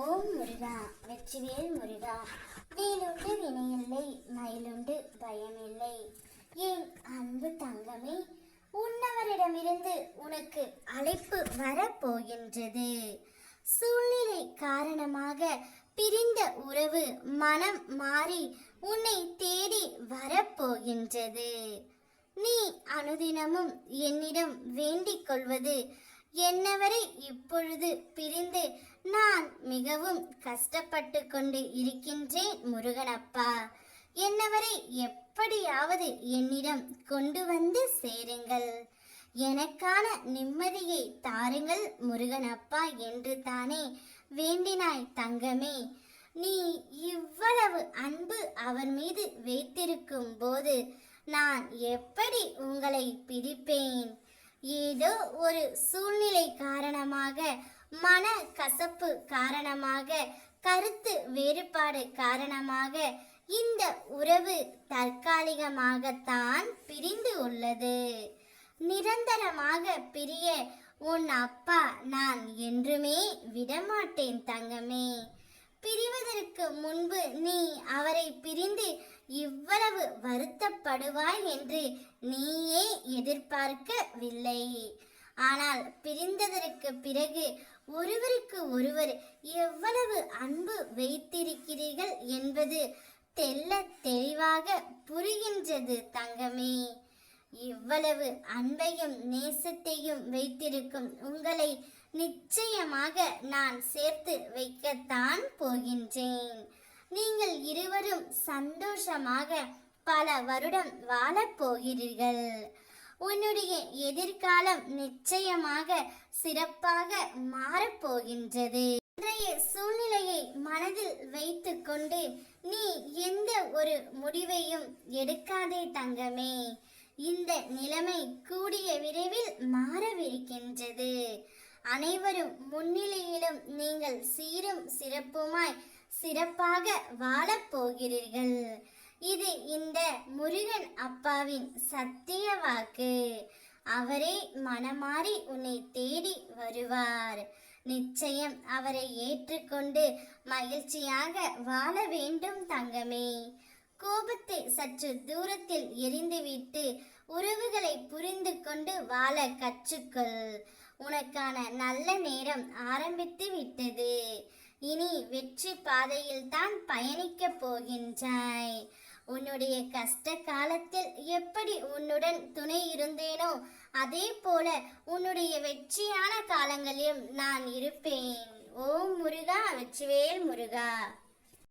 ஓம் முருகா வெற்றிவேல் முருகா வேலுண்டு வினையில்லை மயிலுண்டு பயமில்லை. ஏன் அன்பு தங்கமே உன்னவரிடமிருந்து உனக்கு அழைப்பு வரப்போகின்றது. சூழ்நிலை காரணமாக பிரிந்த உறவு மனம் மாறி உன்னை தேடி வரப்போகின்றது. நீ அனுதினமும் என்னிடம் வேண்டிக் கொள்வது என்னவரை இப்பொழுது பிரிந்து நான் மிகவும் கஷ்டப்பட்டு கொண்டு இருக்கின்றேன் முருகனப்பா. என்னவரை எப்படியாவது என்னிடம் கொண்டு வந்து சேருங்கள். எனக்கான நிம்மதியை தாருங்கள் முருகனப்பா என்று தானே வேண்டினாய் தங்கமே. நீ இவ்வளவு அன்பு அவன் மீது வைத்திருக்கும் போது நான் எப்படி உங்களை பிரிப்பேன்? ஏதோ ஒரு சூழ்நிலை காரணமாக மன கசப்பு காரணமாக கருத்து வேறுபாடு காரணமாக இந்த உறவு தற்காலிகமாகத்தான் பிரிந்து உள்ளது. நிரந்தரமாக பிரிய உன் அப்பா நான் என்றுமே விடமாட்டேன் தங்கமே. பிரிவதற்கு முன்பு நீ அவரை பிரிந்து அவ்வளவு வருத்தப்படுவாய் என்று நீயே எதிர்பார்க்கவில்லை. ஆனால் பிரிந்ததற்கு பிறகு ஒருவருக்கு ஒருவர் எவ்வளவு அன்பு வைத்திருக்கிறீர்கள் என்பது தெல்ல தெளிவாக புரிகின்றது தங்கமே. இவ்வளவு அன்பையும் நேசத்தையும் வைத்திருக்கும் உங்களை நிச்சயமாக நான் சேர்த்து வைக்கத்தான் போகின்றேன். நீங்கள் இருவரும் சந்தோஷமாக பல வருடம் வாழப் போகிறீர்கள். உன்னுடைய எதிர்காலம் நிச்சயமாக சிறப்பாக மாறப்போகின்றது இன்றைய சூழ்நிலையை மனதில் வைத்துக்கொண்டு நீ எந்த ஒரு முடிவையும் எடுக்காதே தங்கமே. இந்த நிலைமை கூடிய விரைவில் மாறவிருக்கின்றது. அனைவரும் முன்னிலையிலும் நீங்கள் சீரும் சிறப்புமாய் சிறப்பாக வாழப் போகிறீர்கள் இது இந்த முருகன் அப்பாவின் சத்திய வாக்கு. அவரே மனமாறி உன்னை தேடி வருவார். நிச்சயம் அவரை ஏற்றுக்கொண்டு மகிழ்ச்சியாக வாழ வேண்டும் தங்கமே. கோபத்தை சற்று தூரத்தில் எரிந்துவிட்டு உறவுகளை புரிந்து கொண்டு வாழ கற்றுக்கொள். உனக்கான நல்ல நேரம் ஆரம்பித்து விட்டது. வெற்றி பாதையில் தான் பயணிக்கப் போகின்றாய். உன்னுடைய கஷ்ட காலத்தில் எப்படி உன்னுடன் துணை இருந்தேனோ அதே போல உன்னுடைய வெற்றியான காலங்களிலும் நான் இருப்பேன். ஓம் முருகா வெற்றிவேல் முருகா.